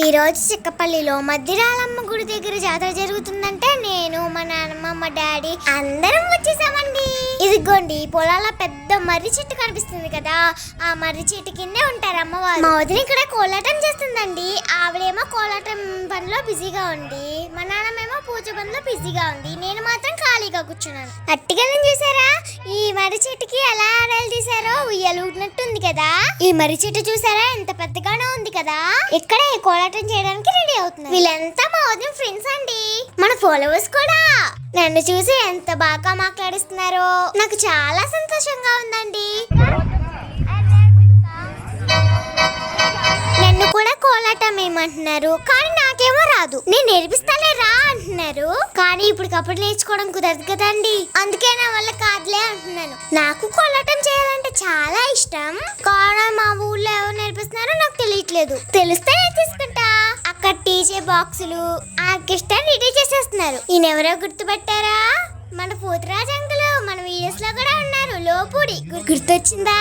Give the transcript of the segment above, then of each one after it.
ఈ రోజు చిక్కపల్లిలో మధ్యరాలమ్మ గుడి దగ్గర జాతర జరుగుతుందంటే నేను మా నాన్నమ్మ మా డాడీ అందరం వచ్చేసామండి. ఇదిగోండి పొలాల పెద్ద మర్రి చెట్టు కనిపిస్తుంది కదా ఆ మర్రి చెట్టు కిందే ఉంటారు అమ్మవారు. మా వదిన ఇక్కడ కోలాటం చేస్తుందండి. ఆవిడేమో కోలాటం పనిలో బిజీగా ఉంది. మా నాన్నమేమో పూజ పనిలో బిజీగా ఉంది. నేను మాత్రం ఖాళీగా కూర్చున్నాను. అట్టిగలం చూసారా? ఈ మర్రి చెట్టుకి ఎలా ఆడాలి తీసారో? ఉయ్యలుగినట్టుంది కదా. ఈ మర్రి చెట్టు చూసారా? ఎంత పెద్దగానో ఉంది కదా. ఇక్కడ ఈ కోలాటం చేయడానికి రెడీ అవుతుంది వీళ్ళంతా మా ఉదయం ఫ్రెండ్స్ అండి. మన ఫాలోవర్స్ కూడా. నన్ను చూసి ఎంత బాగా మాట్లాడిస్తున్నారో. నాకు చాలా సంతోషంగా ఉందండి. నన్ను కూడా కోలాటం ఏమంటున్నారు? కానీ నాకేమో రాదు. నేను నేర్పిస్తానే అంటున్నారు. కానీ ఇప్పటికప్పుడు నేర్చుకోవడం కుదరదు కదండి. అందుకే నా వల్ల కాదులే అంటున్నాను. నాకు కోలాటం చేయాలంటే చాలా ఇష్టం. కానీ మా ఊళ్ళో ఎవరు నేర్పిస్తున్నారో నాకు తెలియట్లేదు. తెలిస్తే నేను తీసుకుంటా. అక్కడ టీజే బాక్సులు ఆర్కెస్ట్రా రెడీ చేసేస్తున్నారు. ఈయన ఎవరో గుర్తుపెట్టారా? మన పోతురాజ్ అంకులు మన వీడియోస్లో కూడా ఉన్నారు. లోపూడి. గుర్తొచ్చిందా?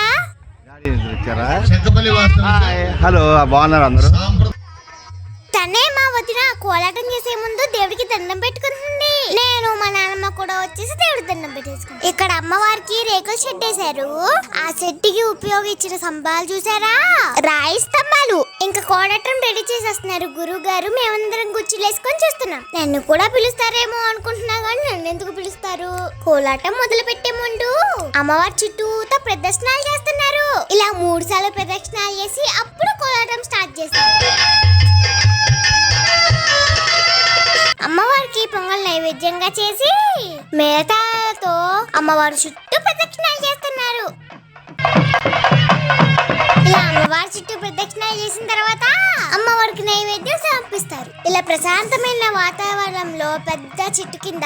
గాడి వచ్చారా? శంకపల్లి వాస్తవం హాయ్. హలో బాగున్నారు అందరూ? తనే మా వదిన కోలాటం చేసే ముందు దేవుడికి దండం పెట్టుకుంటుంది. నేను మా నాన్నమ్మ కూడా వచ్చేసి దేవుడి దండం పెట్టేసుకుంది ఇక్కడ అమ్మవారికి రేకుల షెడ్ వేశారు. ఆ షెడ్కి ఉపయోగించిన స్తంభాలు చూసారా? రాయి స్తంభాలు. ఇంకా కోలాటం రెడీ చేసేస్తున్నారు. గురువు గారు మేమందరం గుచ్చిలేసుకొని చూస్తున్నాం. నన్ను కూడా పిలుస్తారేమో అనుకుంటున్నా కానీ నన్ను ఎందుకు పిలుస్తారు? కోలాటం మొదలు పెట్టే ముందు అమ్మవారి చుట్టూతో ప్రదర్శనాలు చేస్తున్నారు. ఇలా మూడు సార్లు ప్రదక్షిణాలు చేసి అప్పుడు కోలాటం స్టార్ట్ చేస్తారు నైవేద్యంగా చేసి మేతాలతో అమ్మవారి చుట్టూ ప్రదక్షిణాలు చేస్తున్నారు. ఇలా అమ్మవారి చుట్టూ ప్రదక్షిణాలు చేసిన తర్వాత అమ్మవారికి నైవేద్యం సమర్పిస్తారు. ఇలా ప్రశాంతమైన వాతావరణంలో పెద్ద చెట్టు కింద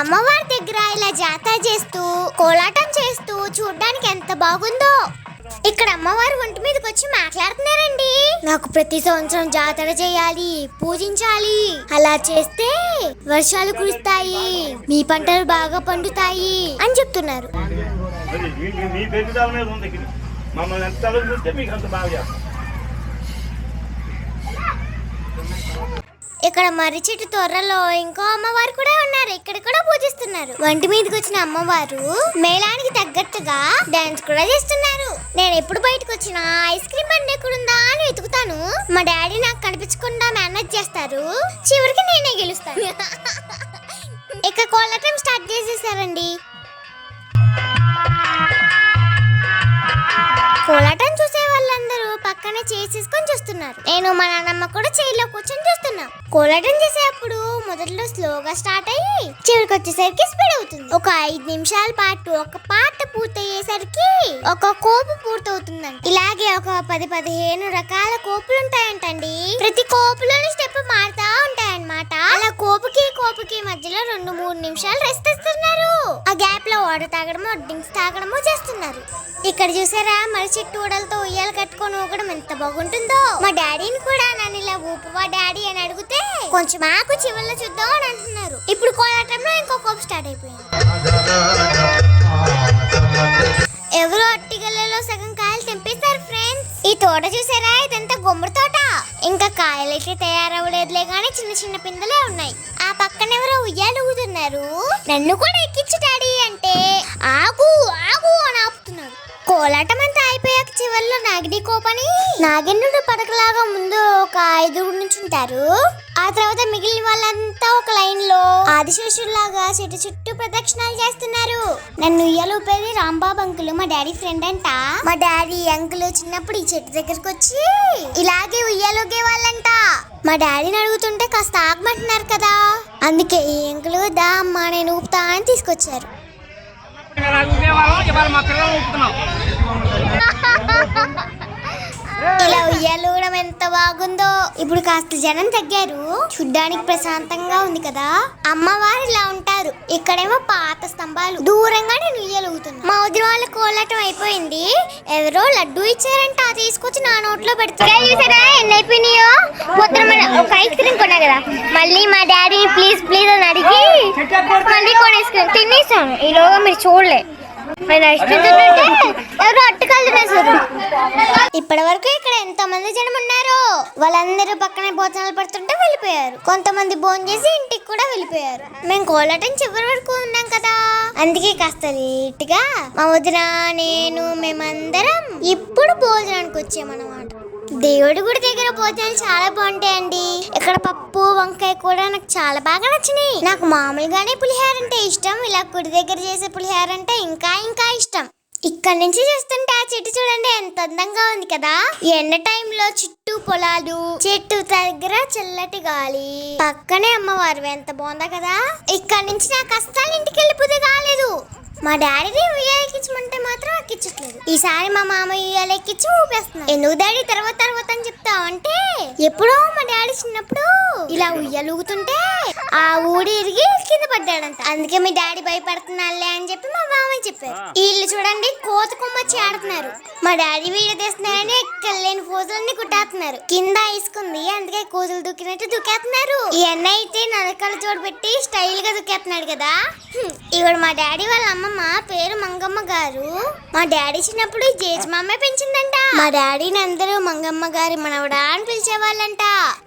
అమ్మవారి దగ్గర ఇలా జాతర చేస్తూ కోలాటం చేస్తూ చూడడానికి ఎంత బాగుందో. ఇక్కడ అమ్మవారు ఒంటి మీదకి వచ్చి మాట్లాడుతున్నారండి. నాకు ప్రతి సంవత్సరం జాతర చేయాలి పూజించాలి. అలా చేస్తే వర్షాలు కురుస్తాయి మీ పంటలు బాగా పండుతాయి అని చెప్తున్నారు. ఇక్కడ. మర్రి చెట్టు త్వరలో ఇంకో అమ్మవారు కూడా ఉన్నారు. ఇక్కడ కూడా పూజిస్తున్నారు. వంటి మీదకి వచ్చిన అమ్మవారు మేళానికి తగ్గట్టుగా డాన్స్ కూడా చేస్తున్నారు. నేను ఎప్పుడు బయటకు వచ్చినా ఐస్ క్రీమ్ బండి ఎక్కడుందా అని వెతుకుతాను. మా డాడీ నాకు కనిపించకుండా మేనేజ్ చేస్తారు. చివరికి నేనే గెలుస్తాను. ఇక కోలాటం స్టార్ట్ చేసేసారండి. కోలాటం పక్కనే చేసేసుకొని చూస్తున్నారు. నేను మా నాన్నమ్మ కూడా చైర్లో కూర్చొని చూస్తున్నాం. కోలాటం చేసేటప్పుడు మొదట్లో స్లోగా స్టార్ట్ అయ్యి చివరికి వచ్చేసరికి స్పీడ్ అవుతుంది. ఒక ఐదు నిమిషాల పాటు ఒక పాట పూర్తయ్యేసరికి ఒక కోపు పూర్తవుతుందంట. ఇలాగే ఒక పది పదిహేను రకాల కోపులు ఉంటాయంటండి ప్రతి కోపులోని స్టెప్ మారుతా ఉంటాయి. అనమాట అలా కోపుకి కోపుకి మధ్యలో రెండు మూడు నిమిషాలు రెస్ట్ ఇస్తున్నారు. ఆ గ్యాప్లో వాటర్ తాగడము డ్రింక్స్ తాగడము చేస్తున్నారు. ఇక్కడ చూసారా? మరి చెట్టు ఊడలతో ఉయ్యాలు కట్టుకొని ఊగడం ఎంత బాగుంటుందో. మా డాడీని కూడా నన్ను ఇలా ఊపువా డాడీ అని అడిగితే కొంచెం ఆకు చివరిలో చూద్దాం అని అంటున్నారు. ఇప్పుడు కోలాటంలో ఇంకో కోపు స్టార్ట్ అయిపోయింది. ఎవరో అట్టిగల్లలో సగం కాయలు తెంపేస్తారు ఫ్రెండ్స్ ఈ తోట చూసారా? ఇదంతా గుమ్మడి తోట. ఇంకా కాయలైతే తయారవ్వలేదులే చిన్న పిందలే ఉన్నాయి. ఆ పక్కన ఎవరో ఉయ్యాలు ఊగుతున్నారు నన్ను కూడా ఎక్కించు డాడీ అంటే ఆగు ఆగు అని ఆపుతున్నారు. కోలాటం అంతా అయిపోయాక చివరిలో నాగిని కోపని నాగేంద్రుడు పడకలాగా ముందు ఒక ఐదుగురు నుంచి ఉంటారు ఆ తర్వాత మిగిలిన వాళ్ళంతా ఒక లైన్లో ఆదిశేషుల్లాగా చెట్టు చుట్టూ ప్రదక్షిణాలు చేస్తున్నారు. నన్ను ఉయ్యాలు ఊపేది రాంబాబు అంకుల్ మా డాడీ ఫ్రెండ్ అంట. మా డాడీ అంకుల్ చిన్నప్పుడు ఈ చెట్టు దగ్గరకు వచ్చి ఇలాగే ఉయ్యాలుగే వాళ్ళంట. మా డాడీని అడుగుతుంటే కాస్త ఆగమంటున్నారు కదా. అందుకే ఈ అంకుల్ దా అమ్మా నేను ఊపుతా అని తీసుకొచ్చారు. ఇలా ఉయ్యాలూడడం ఎంత బాగుందో. ఇప్పుడు కాస్త జనం తగ్గారు. చూడ్డానికి ప్రశాంతంగా ఉంది కదా. అమ్మవారు ఇలా ఉంటారు. ఇక్కడేమో పాత స్తంభాలు. దూరంగా నేను ఉయ్యలుగుతున్నా మా వదిన వాళ్ళ కోలాటం అయిపోయింది. ఎవరో లడ్డు ఇచ్చారంట. అది తీసుకొచ్చి నా నోట్లో పెడతారు చూసారా ఎన్ని అయిపోయినాయో? మొత్తం మన- ఒక ఐస్ క్రీమ్ కొన్నా కదా. మళ్ళీ మా డాడీ ప్లీజ్ ప్లీజ్ అని అడిగి మళ్ళీ కొనేసుకుని తినేసాను ఈలోగా మీరు చూడలే. ఇప్పటి వరకు ఇక్కడ ఎంతో మంది జనం ఉన్నారు వాళ్ళందరూ పక్కనే భోజనాలు పడుతుంటే వెళ్ళిపోయారు. కొంతమంది భోజనం చేసి ఇంటికి కూడా వెళ్ళిపోయారు. మేము కోలాటం చివరి వరకు ఉన్నాం కదా. అందుకే కాస్త లేట్గా మా వదిన నేను మేమందరం ఇప్పుడు భోజనానికి వచ్చామన్నమాట. దేవుడి గుడి దగ్గర భోజనాలు చాలా బాగుంటాయండి. ఇక్కడ పప్పు వంకాయ కూడా నాకు చాలా బాగా నచ్చినాయి. నాకు మామూలుగానే పులిహోర అంటే ఇష్టం. ఇలా గుడి దగ్గర చేసే పులిహోర అంటే ఇంకా ఇంకా ఇష్టం. ఇక్కడ నుంచి చూస్తుంటే ఆ చెట్టు చూడండి ఎంత అందంగా ఉంది కదా. ఎండ టైంలో చుట్టూ పొలాలు చెట్టు దగ్గర చల్లటి గాలి. పక్కనే అమ్మవారు ఎంత బాగుందా కదా. ఇక్కడ నుంచి నాకు అస్సలు ఇంటికి వెళ్ళిపోతే కాలేదు. మా డాడీ ఉయ్యాలెక్కించమంటే మాత్రం ఎక్కించట్లేదు ఈసారి మా మామ ఉయ్యాలెక్కించి ఊపేస్తున్నారు ఎందుకు డాడీ తర్వాత తర్వాత అని చెప్తావు అంటే ఎప్పుడో మా డాడీ చిన్నప్పుడు ఇలా ఉయ్యాలు ఊగుతుంటే ఆ ఊడి ఇరిగి కింద పడ్డాడంట. అందుకే మీ డాడీ భయపడుతున్నాళ్ళే అని చెప్పి మా మామయ్య చెప్పారు. వీళ్ళు చూడండి కోత కొమ్మచ్చి ఆడుతున్నారు. మా డాడీ వీడియో తీస్తున్నారని ఎక్కలేని ఫోజులన్నీ కుట్టేస్తున్నారు. కింద ఇసుకుంది అందుకే కోతులు దుక్కినట్టు దుక్కేస్తున్నారు ఈ అన్న అయితే నలకల జోడు పెట్టి స్టైల్గా దుక్కేస్తున్నాడు కదా. ఇవిడ మా డాడీ వాళ్ళ అమ్మమ్మ పేరు మంగమ్మ గారు. మా డాడీ చిన్నప్పుడు జేజమామ పెంచిందంట. మా డాడీని అందరూ మంగమ్మ గారి మనవడా అని పిలిచేవాళ్ళంట.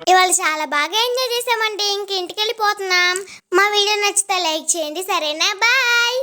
ఇవాళ చాలా బాగా ఎంజాయ్ చేసామండి. ఇంక ఇంటికి వెళ్ళిపోతున్నాం మా వీడియో నచ్చితే లైక్ చేయండి. సరేనా? బాయ్.